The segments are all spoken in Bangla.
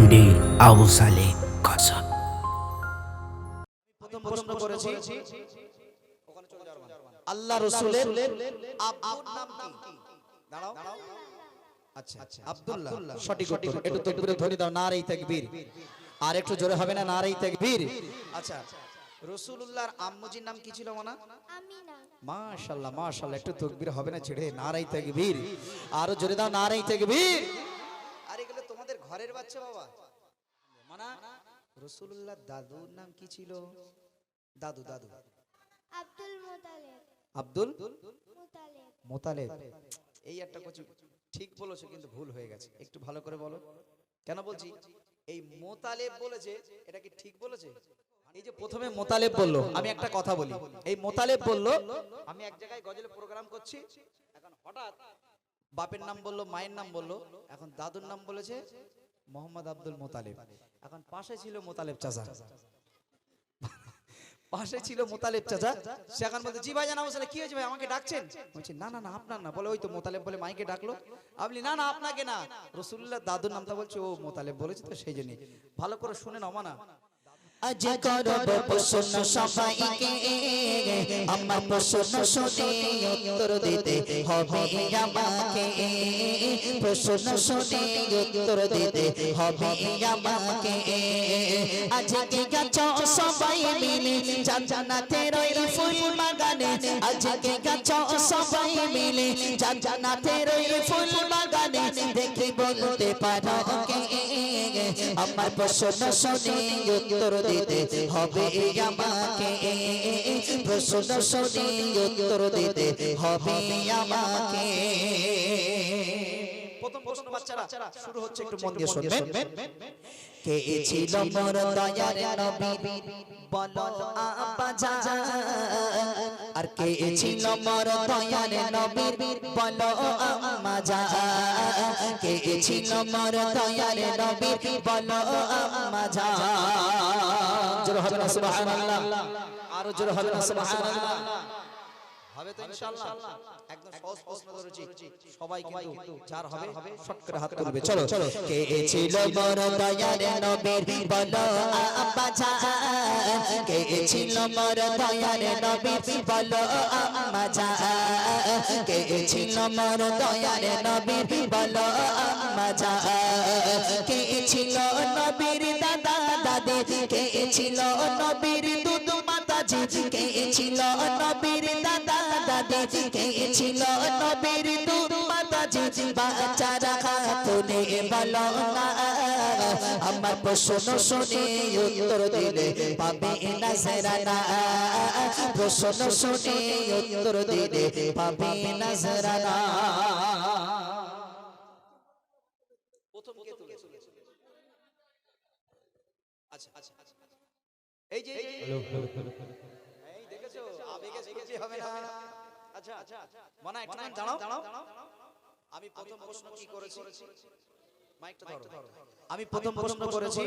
এমডি আবু সালে কাসাব প্রথম প্রশ্ন করেছি আল্লাহ রসুলের আব্বুর নাম কি? দাঁড়াও। আচ্ছা আব্দুল্লাহ সঠিক উত্তর একটু তকবীরে ধ্বনি দাও নারেই তাকবীর। আর একটু জোরে হবে না নারেই তাকবীর। আচ্ছা রসুলুল্লাহর আম্মুজির নাম কি ছিল মানা? আমিনা। মাশাআল্লাহ মাশাআল্লাহ একটু তকবীর হবে না ছেড়ে নারাই তাকবীর। আরও জোরে দাও নারাই তাকবীর। ঘরের বাচ্চা বাবা। মানা রসুলুল্লাহ দাদুর নাম কি ছিল? দাদু দাদু। আব্দুল মোতালেব। আব্দুল মোতালেব। এই একটা কিছু ঠিক বলেছ কিন্তু ভুল হয়ে গেছে। একটু ভালো করে বলো। কেন বলছি? এই মোতালেব বলেছে এটা কি ঠিক বলেছে? এই যে প্রথমে মোতালেব বলল আমি একটা কথা বলি। এই মোতালেব বলল আমি এক জায়গায় গজলে প্রোগ্রাম করছি এখন হঠাৎ বাপের নাম বলল, মায়ের নাম বলল। এখন দাদুর নাম বলেছে মোহাম্মদ আব্দুল মোতালেব। এখন পাশে ছিল মোতালেব চাচা। পাশে ছিল মোতালেব চাচা। সে এখন বলতে জি ভাই জানা বলছে কি হয়েছে ভাই, আমাকে ডাকছেন? বলছি, না না না, আপনার না। বলে, ওই তো মোতালেব বলে মাইকে ডাকলো। আপনি না না, আপনাকে না। রসুল্লাহ দাদুর নামটা বলছে, ও মোতালেব বলেছে তো সেই জন্য। ভালো করে শুনে নাও না আজ করব প্রশ্ন সবাইকে। আমার প্রশ্ন শুনে উত্তর দিতে হবে আমাকে। প্রশ্ন শুনে উত্তর দিতে হবে আমাকে। আজকে গাছ সবাই মিলে জানাতে রই ফুল বাগানে? আজকে গাছ সবাই মিলে জানাতে রই ফুল বাগানে? দেখি বলতে পারো কে? আমার প্রশ্ন শুনে উত্তর দিতে হবে আমাকে। প্রশ্ন শুনে উত্তর দিতে হবে আমাকে। প্রথম প্রশ্ন বাচ্চারা, শুরু হচ্ছে একটু মন দিয়ে শুনবেন। কে ছিল মোর দয়ার নবী বলো আবাজা আর কে ছিল মোর দয়ার নবী বলো আমাজা কে ছিল মোর দয়ার নবী বলো আমাজা জোরে হবে না সুবহানাল্লাহ। আরও জোরে হবে না সুবহানাল্লাহ। হবে তো ইনশাআল্লাহ একদম সহজ প্রশ্ন ধরেছি সবাই কিন্তু যার হবে শট করে হাত তুলবে। চলো। চলো। কে ছিল মোর দয়ার নবীর বলো আবাজা কে ছিল মোর দয়ার নবীর বলো আমাজা কে ছিল মোর দয়ার নবীর বলো আমাজা কে ছিল নবীর দাদা দাদি। কে ছিল নবীর মাতাজি কে ছিল নবীর দাদা দাদি কে ছিল নবীর দুধ মাতাজি বাচ্চারা খাতুনে বলো না আমার প্রশ্ন শুনে উত্তর দিলে পাবে নজরানা প্রশ্ন শুনে উত্তর দিলে পাবে নজরানা প্রথম কে আচ্ছা আচ্ছা আচ্ছা এই যে এই যে- এই দেখেছ আবেগে ছুটি হবে না। আচ্ছা মনে একটু দাঁড়াও। আমি প্রথম প্রশ্ন কি করেছি? মাইকটা ধরো। আমি প্রথম প্রশ্ন করেছি।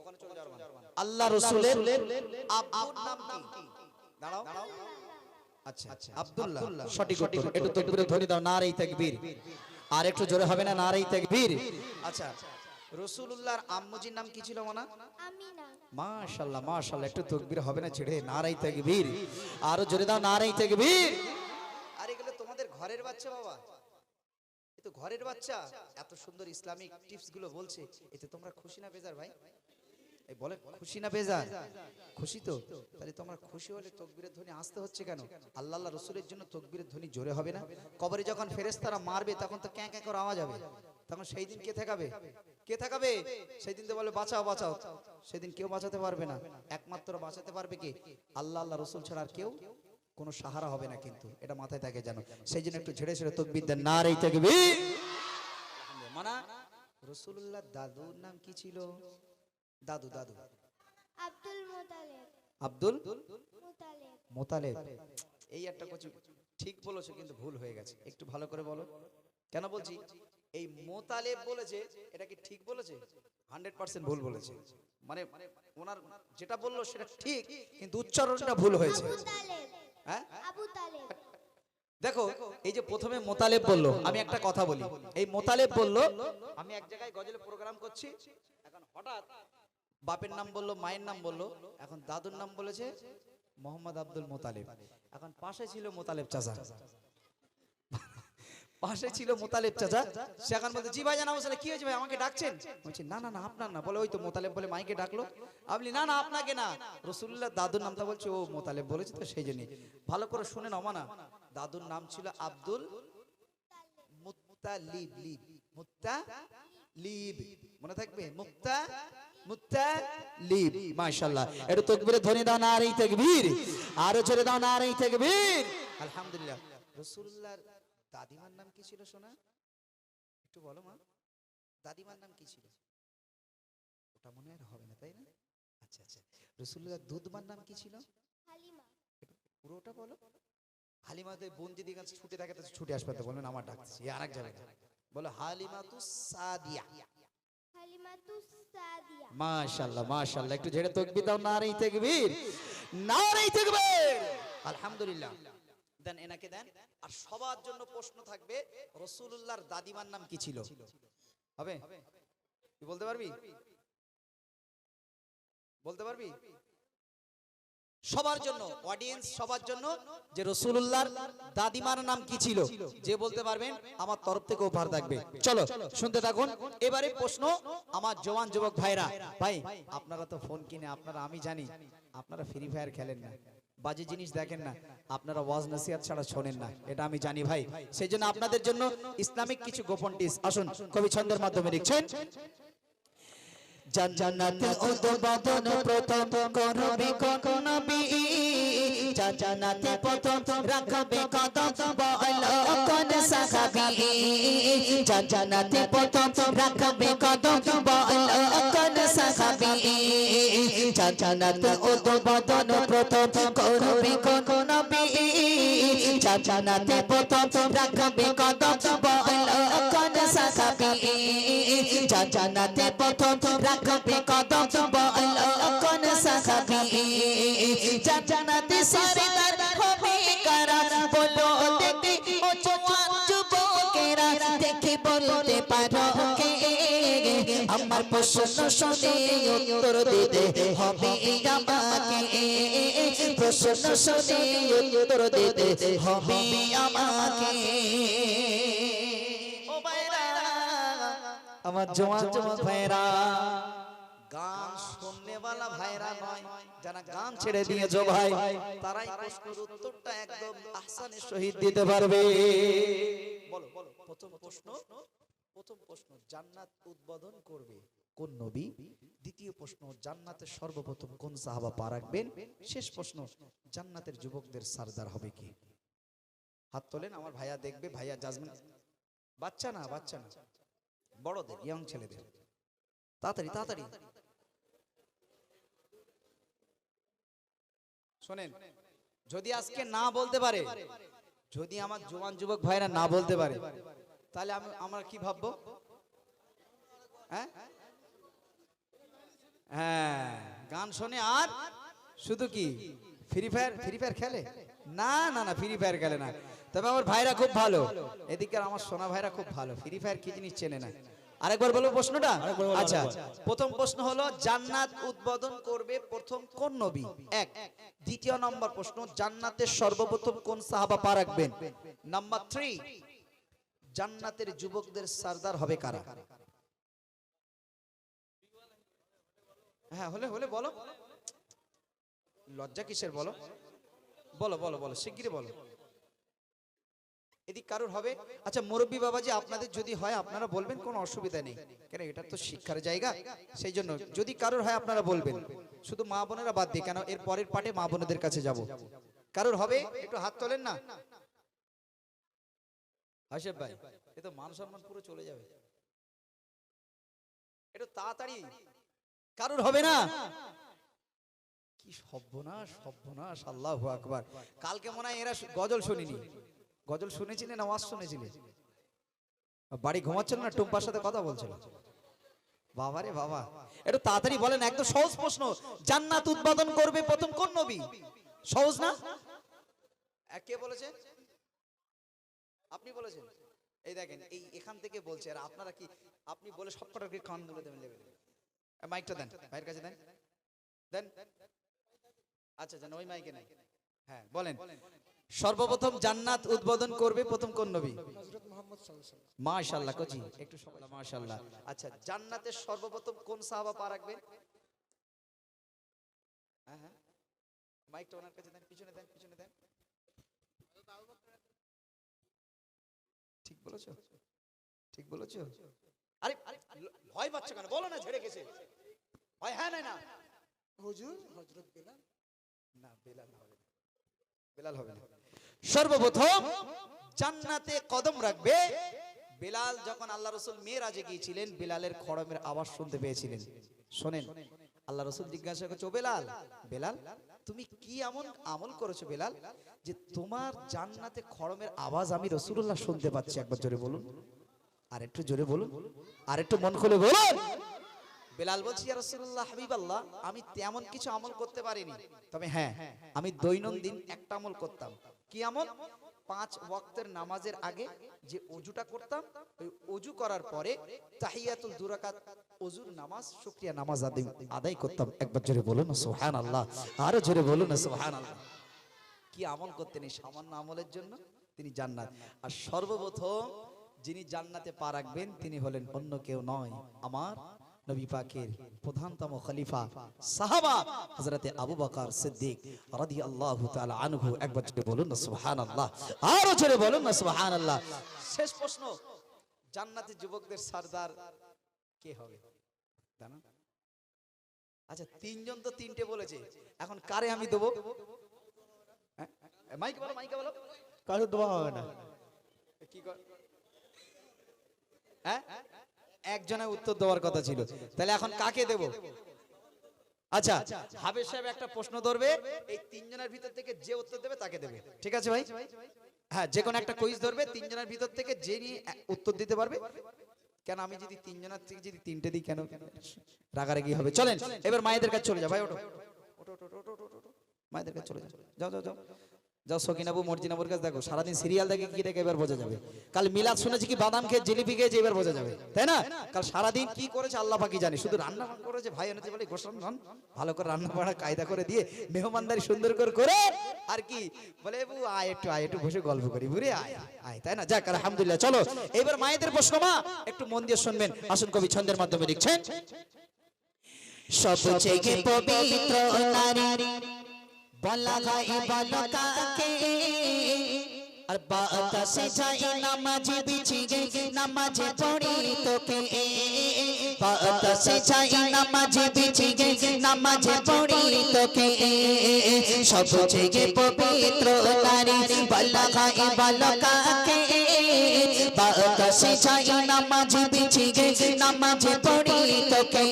ওখানে চলে যাওয়ার মানে। আল্লাহ রসুলের আব্বুর নাম কি? দাঁড়াও। আচ্ছা আচ্ছা আব্দুল্লাহ। সঠিক উত্তর। একটু তকবীরে ধ্বনি দাও। নারেই তাকবীর। আর একটু জোরে হবে না? নারেই তাকবীর। আচ্ছা। রসুলুল্লাহর আম্মুজির নাম কি ছিল মানা? আমিনা। মাশাআল্লাহ মাশাআল্লাহ একটু তকবীর হবে না ছেড়ে নারাই তাকবীর। আরও জোরে দাও নারাই তাকবীর। আর এগুলো তোমাদের ঘরের বাচ্চা বাবা। এ তো ঘরের বাচ্চা। এত সুন্দর ইসলামিক টিপসগুলো বলছে। এতে তোমরা খুশি না বেজার ভাই? এই বলে খুশি না বেজার? খুশি তো? তাহলে তোমরা খুশি হলে তকবীরের ধ্বনি আসতে হচ্ছে কেন? আল্লাহ আল্লাহ রসুলের জন্য তকবীরের ধ্বনি জোরে হবে না? কবরে যখন ফেরেস্তারা মারবে তখন তো ক্যাঁ ক্যাঁ করে আওয়াজ হবে। তখন সেই দিন কে থাকাবে কে থাকাবে? সেই দিন তো বলে বাঁচাও বাঁচাও। সেদিন কেউ বাঁচাতে পারবে না। একমাত্র বাঁচাতে পারবে কি? আল্লাহ আল্লাহ রসুল ছাড়া আর কেউ কোনো সাহারা হবে না কিন্তু। এটা মাথায় থাকে জানো সেই জন্য একটু ঝেড়ে ছেড়ে তকবির দেন। না রে তকবির। মানা রসুল্লাহ দাদুর নাম কি ছিল? দাদু দাদু। আব্দুল মোতালেব। আব্দুল মোতালেব। এই একটা কিছু ঠিক বলেছ কিন্তু ভুল হয়ে গেছে। একটু ভালো করে বলো। কেন বলছি? এই মোতালেব বলেছে এটা কি ঠিক বলেছে? হান্ড্রেড পার্সেন্ট ভুল বলেছে। মানে ওনার যেটা বলল সেটা ঠিক কিন্তু উচ্চারণটা ভুল হয়েছে। হ্যাঁ? দেখো এই যে প্রথমে মোতালেব বলল আমি একটা কথা বলি। এই মোতালেব বলল আমি এক জায়গায় গজলে প্রোগ্রাম করছি এখন হঠাৎ বাপের নাম বলল মায়ের নাম বলল এখন দাদুর নাম বলেছে মোহাম্মদ আব্দুল মোতালেব। এখন পাশে ছিল মোতালেব চাচা। পাশে ছিল মোতালেব চাচা। সে এখন বলতে জি ভাই জানা কি হয়েছে ভাই? আমাকে ডাকছেন? বলছি না না না আপনার না। বলে ওই তো মোতালেব বলে মাইকে ডাকলো। আপনি না না আপনাকে না। রসুল্লাহ দাদুর নামটা বলছে ও মোতালেব বলেছে তো সেই জন্য। ভালো করে শুনে নাও না দাদুর নাম ছিল আব্দুল লিব মুত্তালিব। মনে থাকবে? মুক্তা মাশাআল্লাহ। তাকবীরে ধ্বনি দাও নারী তাকবীর। আরও জোরে দাও নারী তাকবীর। আলহামদুলিল্লাহ। রাসূলুল্লাহর দাদিমার নাম কি ছিল সোনা? একটু বলো মা। দাদিমার নাম কি ছিল? ওটা মনে আর হবে না তাই না? আচ্ছা আচ্ছা। রাসূলুল্লাহর দুধমার নাম কি ছিল? হালিমা। পুরোটা বলো। হালিমাতে বোন যদি কাছে ছুটে থাকে তো ছুটে আসবে তো বলবেন আমার ডাকছি। আর এক জায়গায় বলো হালিমাতু সাদিয়া মাশাআল্লাহ মাশাআল্লাহ। একটু ঝেড়ে তাকবীর দাও নারী তাকবীর। নারী তাকবীর! আলহামদুলিল্লাহ। দেন, এনাকে দেন। আর সবার জন্য প্রশ্ন থাকবে, রাসূলুল্লাহর দাদিমার নাম কি ছিল? হবে? তুই বলতে পারবি? বলতে পারবি? সবার জন্য অডিয়েন্স সবার জন্য যে রসুল্লাহর দাদিমার নাম কি ছিল, যে বলতে পারবেন, আমার তরফ থেকে উপহার থাকবে। চলো, শুনতে থাকুন। এবারে প্রশ্ন আমার জওয়ান যুবক ভাইরা, ভাই, আপনারা তো ফোন কিনে, আপনারা, আমি জানি, আপনারা ফ্রি ফায়ার খেলেন না। বাজে জিনিস দেখেন না। আপনারা ওয়াজ নসিহাত ছাড়া শোনেন না। এটা আমি জানি ভাই। সেই জন্য আপনাদের জন্য ইসলামিক কিছু গোপন টিস আসুন, কবি ছন্দের মাধ্যমে লিখছেন জান্নাতে উদ্বোধন প্রথম করবে কোন নবী? জান্নাতে প্রথম রাখবে কদম বল কোন সাহাবী? জান্নাতে প্রথম রাখবে কদম বল কোন সাহাবী? জান্নাতে উদ্বোধন প্রথম করবে কোন নবী? জান্নাতে প্রথম রাখবে কদম বল জান্নাতে প্রথম রাখবে কদম বল কোন সাহাবী জান্নাতে সরদার হবে কারা বলো দেখি, ও জওয়ান যুবকেরা দেখি বলতে পারো কে। আমার প্রশ্ন শুনে উত্তর দিতে হবে আমাকে। প্রশ্ন শুনে উত্তর দিতে হবে আমাকে। আমার জমা জমা ভাইরা গান শুননে वाला ভাইরা নয় যারা গান ছেড়ে দিয়েছ ভাই তারাই প্রশ্নের উত্তরটা একদম আহসানের সহিত দিতে পারবে। বলো বলো প্রথম প্রশ্ন প্রথম প্রশ্ন জান্নাত উদ্বোধন করবে কোন নবী? দ্বিতীয় প্রশ্ন জান্নাতের সর্বপ্রথম কোন সাহাবা পা রাখবেন? শেষ প্রশ্ন জান্নাতের যুবকদের সারদার হবে কি? হাত তোলেন আমার ভাইয়া দেখবে ভাইয়া জাজমেন্ট বাচ্চা না বাচ্চা না। বড়দের ইয়ং ছেলেদের। তাড়াতাড়ি তাড়াতাড়ি। শোনেন, যদি আজকে না বলতে পারে, যদি আমার জোয়ান যুবক ভাইরা না বলতে পারে, তাহলে আমি, আমরা কি ভাববো? হ্যাঁ? হ্যাঁ গান শোনে আর শুধু কি? ফ্রি ফায়ার ফ্রি ফায়ার খেলে? না না না ফ্রি ফায়ার খেলে না। তবে আমার ভাইরা খুব ভালো। এদিকের আমার সোনা ভাইরা খুব ভালো। ফ্রি ফায়ার কি জিনিস চেনে না? আরেকবার বলব প্রশ্নটা? আচ্ছা প্রথম প্রশ্ন হলো জান্নাত উদ্বোধন করবে প্রথম কোন নবী? এক। দ্বিতীয় নম্বর প্রশ্ন জান্নাতের সর্বপ্রথম কোন সাহাবা পা রাখবেন? নাম্বার থ্রি জান্নাতের যুবকদের সর্দার হবে কারা? হ্যাঁ হলে হলে বলো। লজ্জা কিসের বলো? বলো বলো বলো শিগগিরই বলো। এদিক কারোর হবে? আচ্ছা মুরব্বী বাবাজি আপনাদের যদি হয়, আপনারা বলবেন? কোনো অসুবিধা নেই। কেন? এটা তো শিক্ষার জায়গা। সেই জন্য যদি কারোর হয়, আপনারা বলবেন। শুধু মা বোনেরা বাদ দিয়ে কেন? এর পরের পাটে মা বোনেদের কাছে যাব। কারোর হবে? একটু হাত তোলেন না। হাসেব ভাই, এ তো মান সম্মান পুরো চলে যাবে। একটু তাড়াতাড়ি। কারোর হবে না? কি সর্বনাশ সর্বনাশ, আল্লাহু আকবার। কালকে মনে হয় এরা গজল শুনিনি। গজল শুনেছিলে না ওয়াজ শুনেছিলে? বাড়ি ঘুমাচ্ছিল না, টুম্পার সাথে কথা বলছিল। বাবা রে বাবা, একটু তাড়াতাড়ি বলেন, একদম সহজ প্রশ্ন। জান্নাত উৎপাদন করবে প্রথম কোন নবী? সহজ না? কে বলেছে? আপনি বলেছেন। এই দেখেন, এই এখান থেকে বলছে, আর আপনারা কি, আপনি বলে সব কটার কি কান ধরে দেবেন? মাইকটা দেন, ভাইয়ের কাছে দেন। দেন? আচ্ছা জান, ওই মাইকে নাই হ্যাঁ বলেন। সর্বপ্রথম জান্নাত উদ্বোধন করবে প্রথম কোন নবী? মাশাআল্লাহ কোজি একটু আচ্ছা জান্নাতের সর্বপ্রথম কোন সাহাবা পা রাখবেন? হ্যাঁ হ্যাঁ। মাইকটা ওনার কাছে দেন পিছনে দেন পিছনে দেন। ঠিক বলেছ? ঠিক বলেছ? আরে ভয় পাচ্ছ কেন? বলো না ঝেড়ে গেছে ভয় হ্যাঁ না না। হুজুর হজরত বেলাল? না বেলাল হবে বেলাল হবে না। সর্বপ্রথম জান্নাতে কদম রাখবে। বেলাল যখন আল্লাহ রসুল মেয়েরাজে গিয়েছিলেন, বেলালের খড়মের আওয়াজ শুনতে পেয়েছিলেন। শোনেন, আল্লাহ রসুল জিজ্ঞাসা করছে, "ও বেলাল বেলাল, তুমি কি এমন আমল করেছ বেলাল, যে তোমার জান্নাতে খড়মের আওয়াজ আমি রসুল্লাহ শুনতে পাচ্ছি? একবার জোরে বলুন। আর একটু জোরে বলুন। আর একটু মন খুলে বলুন। বেলাল বলছি রাসূলুল্লাহ, হাবিবাল্লাহ, আমি তেমন কিছু আমল করতে পারিনি। তবে হ্যাঁ আমি দৈনন্দিন একটা আমল করতাম। কি আমল পাঁচ ওয়াক্তের নামাজের আগে যে অজুটা করতাম, ওই অজু করার পরে তাহিয়াতুল দুরাকাত, অজুর নামাজ, শুকরিয়া নামাজ আদায় করতাম। একবার জোরে বলুন, সুবহানাল্লাহ। আরও জোরে বলুন, সুবহানাল্লাহ। কি আমল করতেন এই সামান্য আমলের জন্য? তিনি জান্নাত। আর সর্বপ্রথম যিনি জান্নাতে পা রাখবেন, তিনি হলেন অন্য কেউ নয়, আমার নবী পাকের প্রধানতম খলিফা সাহাবা হযরতে আবু বকর সিদ্দিক রাদিয়াল্লাহু তাআলা আনহু। একবার জোরে বলুন না সুবহানাল্লাহ। আরও জোরে বলুন না সুবহানাল্লাহ। শেষ প্রশ্ন জান্নাতের যুবকদের সরদার কে হবে? জানো? আচ্ছা তিনজন তো তিনটে বলেছে। এখন কারে আমি দেবো? হ্যাঁ? মাইকে বলো মাইকে বলো। কারও দেওয়া হবে না। কি কর হ্যাঁ? একজনের উত্তর দেওয়ার কথা ছিল। তাহলে এখন কাকে দেব? আচ্ছা হাবের সাহেব একটা প্রশ্ন ধরবে, এই তিনজনের ভিতর থেকে যে উত্তর দেবে তাকে দেবে। ঠিক আছে ভাই? হ্যাঁ যে কোনো একটা কুইজ ধরবে, তিনজনের ভিতর থেকে যে নিয়ে উত্তর দিতে পারবে। কেন আমি যদি তিনজনের থেকে যদি তিনটে দিই কেন? রাগারাগি হবে। চলেন, এবার মায়েদের কাছে চলে যাও। ভাই ওটো ওটো ওটো ওটো মায়েদের কাছে চলে যাও। যাও যাও যাও। যাও সকিনাবু মর্জিনাবুর কাছে দেখো, সারাদিন সিরিয়াল দেখে কি দেখে এবার বোঝা যাবে। কাল মিলাদ শুনেছি কি বাদাম খেয়ে জিলিপি খেয়েছে এবার বোঝা যাবে। তাই না? কাল সারাদিন কি করেছে আল্লাহ পাকি জানে। শুধু রান্না করেছে, ভাই এনেছে বলে গোসল নন, ভালো করে রান্না বান্না কায়দা করে দিয়ে মেহমানদারি সুন্দর করে করে আর কি বলে, বু, আয় একটু আয় একটু বসে গল্প করি, বুড়ি, আয় আয়, তাই না? যাক, আলহামদুলিল্লাহ, চলো। এবার মায়েদের প্রশ্ন, মা, একটু মন দিয়ে শুনবেন। আসুন কবি ছন্দের মাধ্যমে লিখছেন, সবচেয়ে পবিত্র নারী বলা হয় বালকাকে আর বাতাসে যাই নামাজ বিছি গে নামাজ পড়ি তোকে বাতাসে যাই নামাজ বিছি গে নামাজ পড়ি তোকে সবচেয়ে পবিত্র নারী বলা হয় বালকাকে বাতাসে যাই নামাজ বিছি গে নামাজ পড়ি তোকে।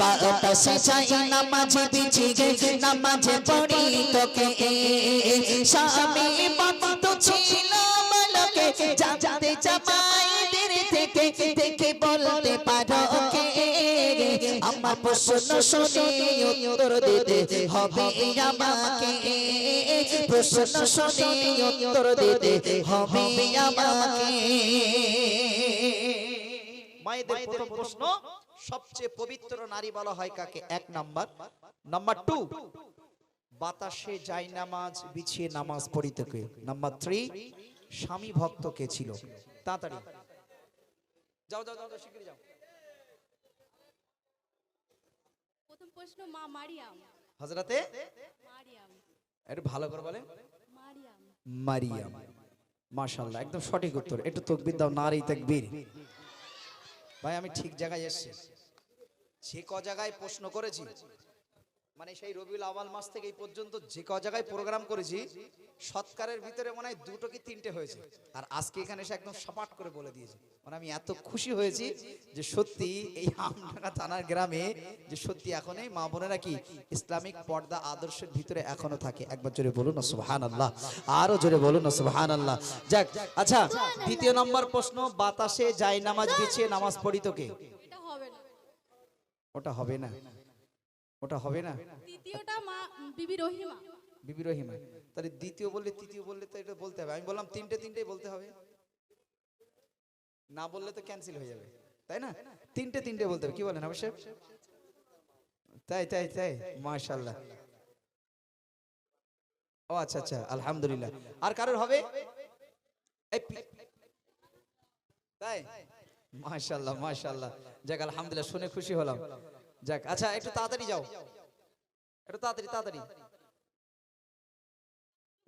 বাতাসে যাই নামাজ বিছি গে নামাজ পড়ি তোকে। স্বামী ছিল জানতে থেকে, দেখে বলতে প্রশ্ন শুনে উত্তর দিতে হবে আমাকে। প্রশ্ন শুনে উত্তর দিতে হবে আমাকে। মায়েদের প্রথম প্রশ্ন সবচেয়ে পবিত্র নারী বলা হয় কাকে? এক নাম্বার। নাম্বার টু বাতাসে যাই নামাজ বিছিয়ে নামাজ পড়িতে নাম্বার থ্রি স্বামী ভক্ত কে ছিল? তাড়াতাড়ি। যাও যাও যাও যাও, যাও। প্রথম প্রশ্ন মা মারিয়াম। হযরতে? মারিয়াম। একটু ভালো করে বলেন। মারিয়াম। মারিয়াম। মাশাআল্লাহ একদম সঠিক উত্তর। একটু তকবির দাও নারী তাকবীর। ভাই আমি ঠিক জায়গায় এসেছি। সে ক জায়গায় প্রশ্ন করেছি মানে সেই রবিউল আওয়াল মাস থেকে এই পর্যন্ত যে ক জায়গায় প্রোগ্রাম করেছি সৎকারের ভিতরে মনে হয় দুটো কি তিনটে হয়েছে। আর আজকে এখানে এসে একদম সপাট করে বলে দিয়েছে। মানে আমি এত খুশি হয়েছি যে সত্যি এই আমডাঙ্গা থানার গ্রামে যে সত্যি এখন এই মা বোনেরা কি ইসলামিক পর্দা আদর্শের ভিতরে এখনও থাকে। একবার জোরে বলুন না সুবহান আল্লাহ আরও জোরে বলুন না সুবহান আল্লাহ যাক আচ্ছা দ্বিতীয় নম্বর প্রশ্ন বাতাসে যায় নামাজ বিছিয়ে নামাজ পড়ি তোকে? এটা হবে না। ওটা হবে না। ওটা হবে না? তৃতীয়টা মা বিবি রহিমা। বিবি রহিমা। তাহলে দ্বিতীয় বললে তৃতীয় বললে তো এটা বলতে হবে। আমি বললাম তিনটে তিনটেই বলতে হবে। না বললে তো ক্যান্সেল হয়ে যাবে। তাই না? তিনটে তিনটে বলতে হবে। কি বলেন অবশ্যই তাই তাই তাই। মাশাল্লাহ ও আচ্ছা আচ্ছা। আলহামদুলিল্লাহ। আর কারোর হবে? তাই? মাশাল্লাহ মাশাল্লাহ যাক আলহামদুলিল্লাহ শুনে খুশি হলাম। যাক আচ্ছা একটু তাড়াতাড়ি যাও। একটু তাড়াতাড়ি তাড়াতাড়ি।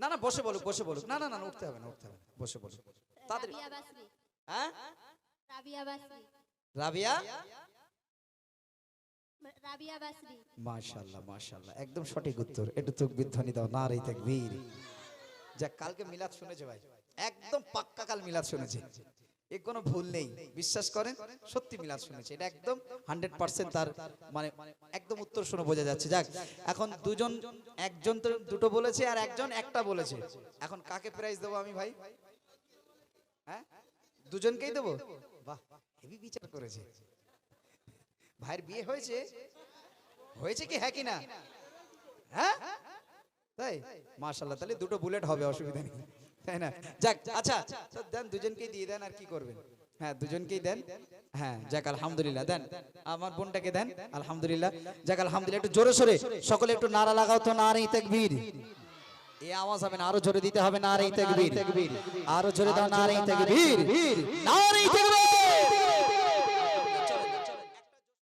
না না বসে বলুক বসে বলুক। না না না উঠতে হবে না উঠতে হবে বসে বলুক। তাড়াতাড়ি। হ্যাঁ? রাবিয়া বাসরি। রাবিয়া? রাবিয়া বাসরি। মাশাল্লাহ মাশাল্লাহ একদম সঠিক উত্তর। একটু তকবির ধ্বনি দাও। না রে তাকবীর। যাক কালকে মিলাদ শুনেছে ভাই। একদম পাক্কা কাল মিলাদ শুনেছে। এ কোনো ভুল নেই। বিশ্বাস করেন? সত্যি মিলাদ শুনেছে। এটা একদম হান্ড্রেড পার্সেন্ট তার মানে একদম উত্তর শুনে বোঝা যাচ্ছে। যাক, এখন দুজন, একজন তো দুটো বলেছে আর একজন একটা বলেছে। এখন কাকে প্রাইজ দেবো আমি ভাই? হ্যাঁ? দুজনকেই দেবো? বাহ হেভি বিচার করেছে। ভাইয়ের বিয়ে হয়েছে? হয়েছে কি? হ্যাঁ কি না? হ্যাঁ? তাই? মাশাল্লাহ তাহলে দুটো বুলেট হবে, অসুবিধা নেই। তাই না? যাক আচ্ছা দেন দুজনকেই দিয়ে দেন আর কি করবেন? হ্যাঁ দুজনকেই দেন। হ্যাঁ যাক, আলহামদুলিল্লাহ, দেন। আমার বোনটাকে দেন, আলহামদুলিল্লাহ। যাক, আলহামদুলিল্লাহ, একটু জোরে সোরে, সকলে একটু নারা লাগাও তো নারী তাকবীর। এ আওয়াজ হবে না, আরও জোরে দিতে হবে না রে তাকবীর। আরও জোরে দাও না রে তাকবীর।